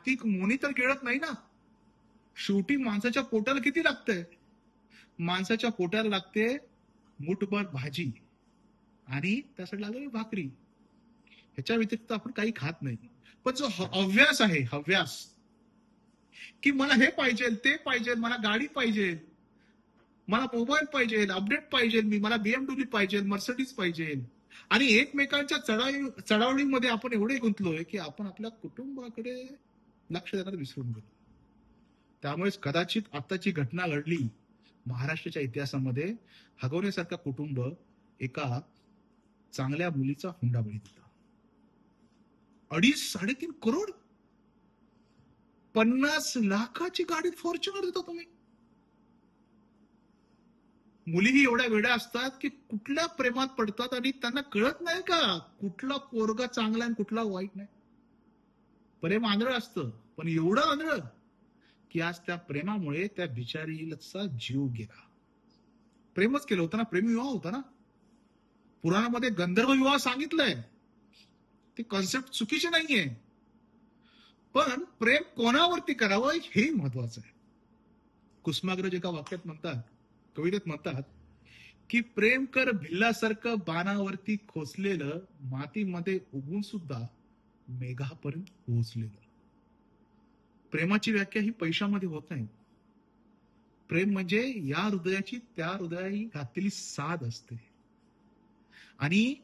हातिक मोनी तर गिळत नाही ना? शेवटी माणसाच्या पोटाला किती लागतंय? माणसाच्या पोटाला लागते मुठभर भाजी आणि त्यासाठी लागली भाकरी. ह्याच्या व्यतिरिक्त आपण काही खात नाही. पण जो हव्यास आहे हव्यास की मला हे पाहिजे ते पाहिजे मला गाडी पाहिजे मला मोबाईल पाहिजे अपडेट पाहिजे मी मला बीएमडब्ल्यू पाहिजे मर्सडीज पाहिजे. आणि एकमेकांच्या चढाई चढावणीमध्ये आपण एवढे गुंतलोय की आपण आपल्या कुटुंबाकडे लक्ष देणार विसरून गेलो. त्यामुळेच कदाचित आताची घटना घडली महाराष्ट्राच्या इतिहासामध्ये हगवण्यासारखा कुटुंब एका चांगल्या मुलीचा हुंडा बळी दिला अडीच साडेतीन करोड? पन्नास लाखाची गाडी फॉर्च्युनर देता तुम्ही. मुलीही एवढ्या वेड्या असतात की कुठल्या प्रेमात पडतात आणि त्यांना कळत नाही का कुठला पोरगा चांगला आणि कुठला वाईट नाही. प्रेम आंधळ असतं. पण एवढं आंधळ की आज त्या प्रेमामुळे त्या बिचारीचा जीव गेला. प्रेमच केलं होतं ना प्रेमविवाह होता ना. पुराणामध्ये गंधर्व विवाह सांगितलंय. ती कॉन्सेप्ट चुकीची नाहीये. पण प्रेम कोणावरती करावं हे महत्वाचं आहे. कुसुमाग्रज एका वाक्यात म्हणतात कवितेत म्हणतात की प्रेम कर भिल्लासारखं बाणावरती खोचलेलं मातीमध्ये उगून सुद्धा मेघापर्यंत पोहोचलेलं. प्रेमाची व्याख्या ही पैशामध्ये होत नाही. प्रेम म्हणजे या हृदयाची त्या हृदयाही घातलेली साध असते. आणि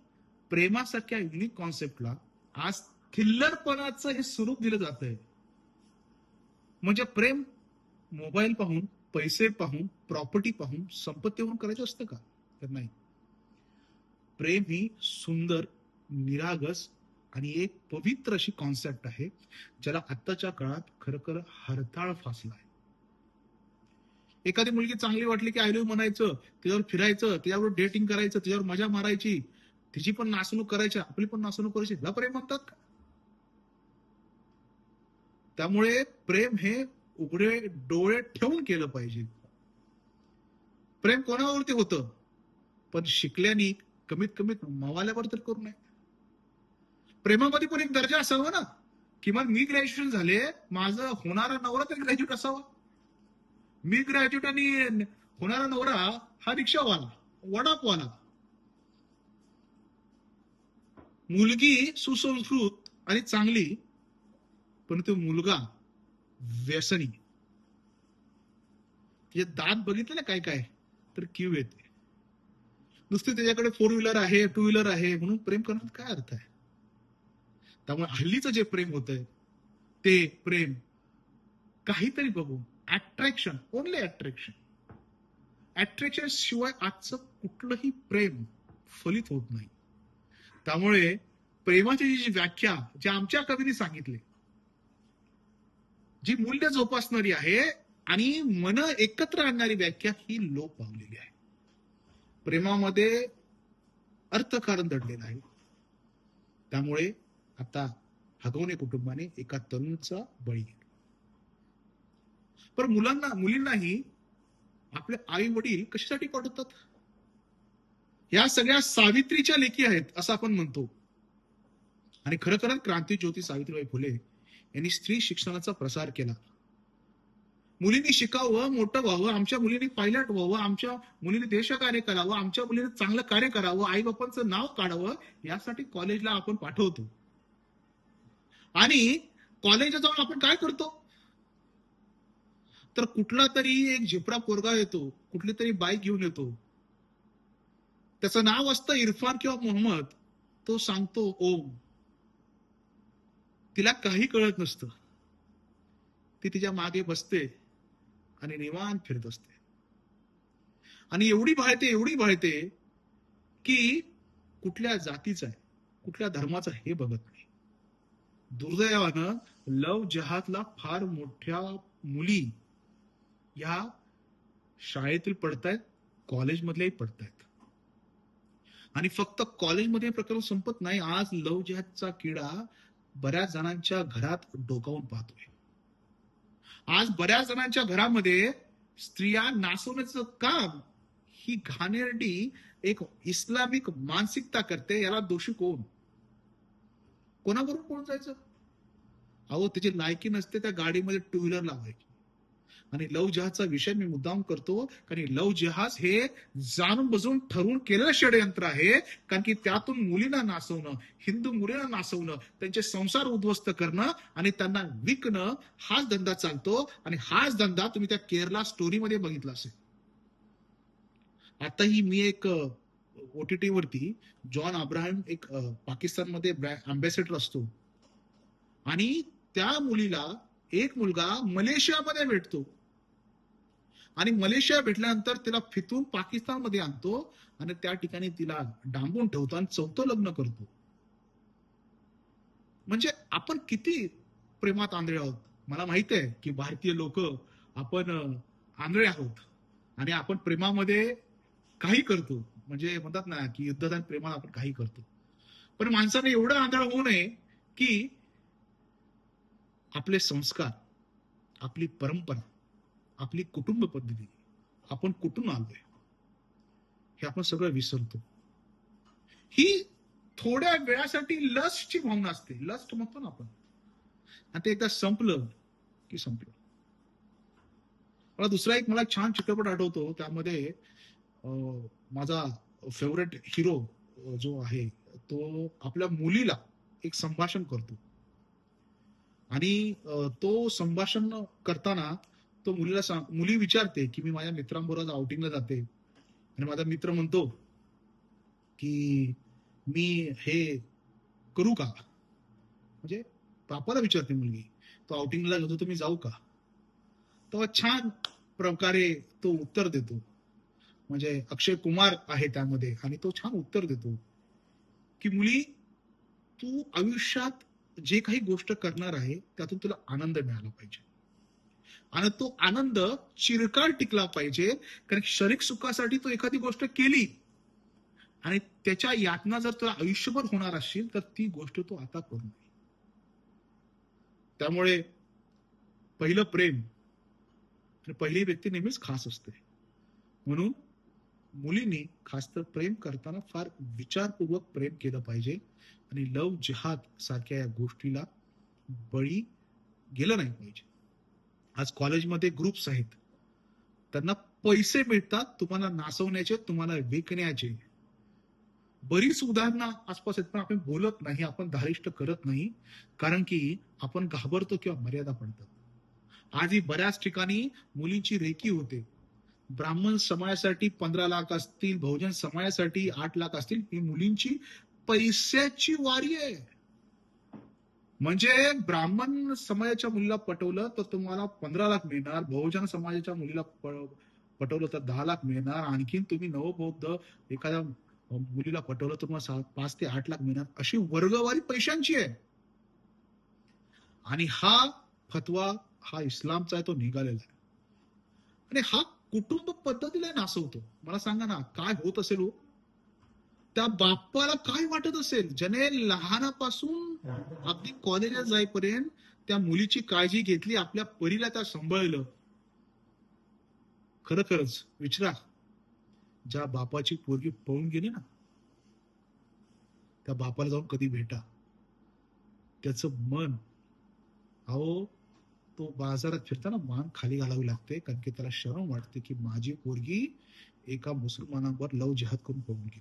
प्रेमासारख्या युनिक कॉन्सेप्टला आज थिल्लरपणाचं हे स्वरूप दिलं जात आहे म्हणजे प्रेम मोबाईल पाहून पैसे पाहून प्रॉपर्टी पाहून संपत्तीवरून करायचं असतं का? तर नाही. प्रेम ही सुंदर निरागस आणि एक पवित्र अशी कॉन्सेप्ट आहे ज्याला आत्ताच्या काळात खरखर हरताळ फासला आहे. एखादी मुलगी चांगली वाटली की आयलू म्हणायचं तिच्यावर फिरायचं तिच्यावर डेटिंग करायचं तिच्यावर मजा मारायची तिची पण नासणूक करायची आपली पण नासणूक करायची ह्याला प्रेम म्हणतात का? त्यामुळे प्रेम हे उघडे डोळे ठेवून केलं पाहिजे. प्रेम कोणावरती होतं? पण शिकल्याने कमीत कमीत मवाल्यावर तर करू नये. प्रेमामध्ये पण एक दर्जा असावा ना. किमान मी ग्रॅज्युएशन झाले माझं होणारा नवरा तरी ग्रॅज्युएट असावा. मी ग्रॅज्युएट आणि होणारा नवरा हा रिक्षावाला वडापवाला. मुलगी सुसंस्कृत आणि चांगली पण तो मुलगा व्यसनी. तिचे दात बघितले ना काय काय? तर क्यू येते. नुसते त्याच्याकडे फोर व्हीलर आहे टू व्हीलर आहे म्हणून प्रेम करण्यात काय अर्थ आहे? त्यामुळे हल्लीचं जे प्रेम होत ते प्रेम काहीतरी बघू. अट्रॅक्शन ओनली अट्रॅक्शन अट्रॅक्शन शिवाय आजचं कुठलंही प्रेम फलित होत नाही. त्यामुळे प्रेमाची जी व्याख्या जी आमच्या कवीने सांगितली जी मूल्य जोपासणारी आहे आणि मन एकत्र आणणारी व्याख्या ही लोप पावलेली आहे. प्रेमामध्ये अर्थकारण दडलेलं आहे. त्यामुळे आता हगवणे कुटुंबाने एका तरुणचा बळी घेतला. पण मुलांना मुलींनाही आपले आई वडील कशासाठी पाठवतात? या सगळ्या सावित्रीच्या लेखी आहेत असं आपण म्हणतो. आणि खरं खरं क्रांती ज्योती सावित्रीबाई फुले यांनी स्त्री शिक्षणाचा प्रसार केला. मुलींनी शिकावं मोठं व्हावं आमच्या मुलींनी पायलट व्हावं आमच्या मुलींनी देशकार्य करावं आमच्या मुलींनी चांगलं कार्य करावं आई बापांचं नाव काढावं यासाठी कॉलेजला आपण पाठवतो. आणि कॉलेजला जाऊन आपण काय करतो? तर कुठला तरी एक झिपरा पोरगा येतो कुठली तरी बाईक घेऊन येतो. त्याचं नाव असतं इरफान किंवा मोहम्मद. तो सांगतो ओम. तिला काही कळत नसतं. ती तिच्यामागे बसते आणि निवांत फिरत असते. आणि एवढी भाळते एवढी भाळते की कुठल्या जातीचा आहे कुठल्या धर्माचा हे बघत नाही. दुर्दैवानं लव जहातला फार मोठ्या मुली या शाळेतील पडतायत कॉलेजमधल्याही पडतायत. आणि फक्त कॉलेजमध्ये प्रकरण संपत नाही आज लव जहादचा किडा बऱ्याच जणांच्या घरात डोकावून पाहतोय. आज बऱ्याच जणांच्या घरामध्ये स्त्रिया नाचवण्याचं काम ही घाणेरडी एक इस्लामिक मानसिकता करते याला दोषी कोण? कोणाबरोबर कोण जायचं? अहो त्याची लायकी नसते त्या गाडीमध्ये टू व्हीलर लावायची. आणि लव जहाजचा विषय मी मुद्दाम करतो कारण लव जहाज हे जाणून बजून ठरवून केलेलं षडयंत्र आहे. कारण की त्यातून मुलींना नासवणं हिंदू मुलींना नासवणं त्यांचे संसार उद्ध्वस्त करणं आणि त्यांना विकणं हाच धंदा चालतो. आणि हाच धंदा तुम्ही त्या केरला स्टोरीमध्ये बघितला असेल. आताही मी एक ओटीटी वरती जॉन अब्राहम एक पाकिस्तानमध्ये अम्बॅसेडर असतो. आणि त्या मुलीला एक मुलगा मलेशियामध्ये भेटतो. आणि मलेशिया भेटल्यानंतर तिला फितून पाकिस्तानमध्ये आणतो आणि त्या ठिकाणी तिला डांबून ठेवतो आणि चौथं लग्न करतो. म्हणजे आपण किती प्रेमात आंधळे आहोत. मला माहीत आहे की भारतीय लोक आपण आंधळे आहोत. आणि आपण प्रेमामध्ये काही करतो. म्हणजे म्हणतात ना की युद्धात आणि प्रेमात आपण काही करतो. पण माणसाने एवढं आंधळ होऊ नये की आपले संस्कार आपली परंपरा आपली कुटुंब पद्धती आपण कुठून आलोय हे आपण सगळं विसरतो. ही थोड्या वेळासाठी लसची भावना असते. लस्ट म्हणतो ना आपण. आणि ते एकदा संपलं की संपलं. मला दुसरा एक मला छान चित्रपट आठवतो. त्यामध्ये माझा फेवरेट हिरो जो आहे तो आपल्या मुलीला एक संभाषण करतो. आणि तो संभाषण करताना तो मुलीला सांग मुली विचारते की मी माझ्या मित्रांबरोबर आउटिंगला जाते. आणि माझा मित्र म्हणतो की मी हे करू का? म्हणजे बापाला विचारते मुलगी तो आउटिंगला जातो तुम्ही जाऊ का? तेव्हा छान प्रकारे तो उत्तर देतो. म्हणजे अक्षय कुमार आहे त्यामध्ये. आणि तो छान उत्तर देतो. की मुली तू आयुष्यात जे काही गोष्ट करणार आहे त्यातून तुला आनंद मिळाला पाहिजे. आणि तो आनंद चिरकाळ टिकला पाहिजे कारण शरीर सुखासाठी तू एखादी गोष्ट केली. आणि त्याच्या यातना जर तुला आयुष्यभर होणार असतील तर ती गोष्ट तू आता करू नये. त्यामुळे पहिलं प्रेम. आणि पहिली व्यक्ती नेहमीच खास असते. म्हणून मुलींनी खास तर प्रेम करताना फार विचारपूर्वक प्रेम केलं पाहिजे. आणि लव जिहाद सारख्या या गोष्टीला बळी गेलं नाही पाहिजे. आज कॉलेजमध्ये ग्रुप्स आहेत. त्यांना पैसे मिळतात तुम्हाला नाचवण्याचे तुम्हाला विकण्याचे. बरीच उदाहरणं आसपास आहेत पण आपण बोलत नाही आपण धारिष्ट करत नाही. कारण की आपण घाबरतो किंवा मर्यादा पडतात. आजही बऱ्याच ठिकाणी मुलींची रेकी होते. ब्राह्मण समाजासाठी पंधरा लाख असतील बहुजन समाजासाठी आठ लाख असतील ही मुलींची पैशाची वारी आहे. म्हणजे ब्राह्मण समाजाच्या मुलीला पटवलं तर तुम्हाला पंधरा लाख मिळणार बहुजन समाजाच्या मुलीला पटवलं तर दहा लाख मिळणार आणखीन तुम्ही नवबौद्ध एखाद्या मुलीला पटवलं तुम्हाला पाच ते आठ लाख मिळणार अशी वर्गवारी पैशांची आहे. आणि हा फतवा हा इस्लामचा आहे तो निघालेला आहे. आणि हा कुटुंब पद्धतीला नासवतो. मला सांगा ना काय होत असेल हो? त्या बाप्पाला काय वाटत असेल? ज्याने लहानापासून अगदी कॉलेजात जाईपर्यंत त्या मुलीची काळजी घेतली आपल्या परीला त्या सांभाळलं. खर खरंच विचारा. ज्या बापाची पोरगी पळून गेली ना त्या बापाला जाऊन कधी भेटा. त्याचं मन अहो तो बाजारात फिरताना मान खाली घालावी लागते कारण की त्याला शरम वाटते की माझी पोरगी एका मुसलमानावर लव जिहाद करून पळून गेली.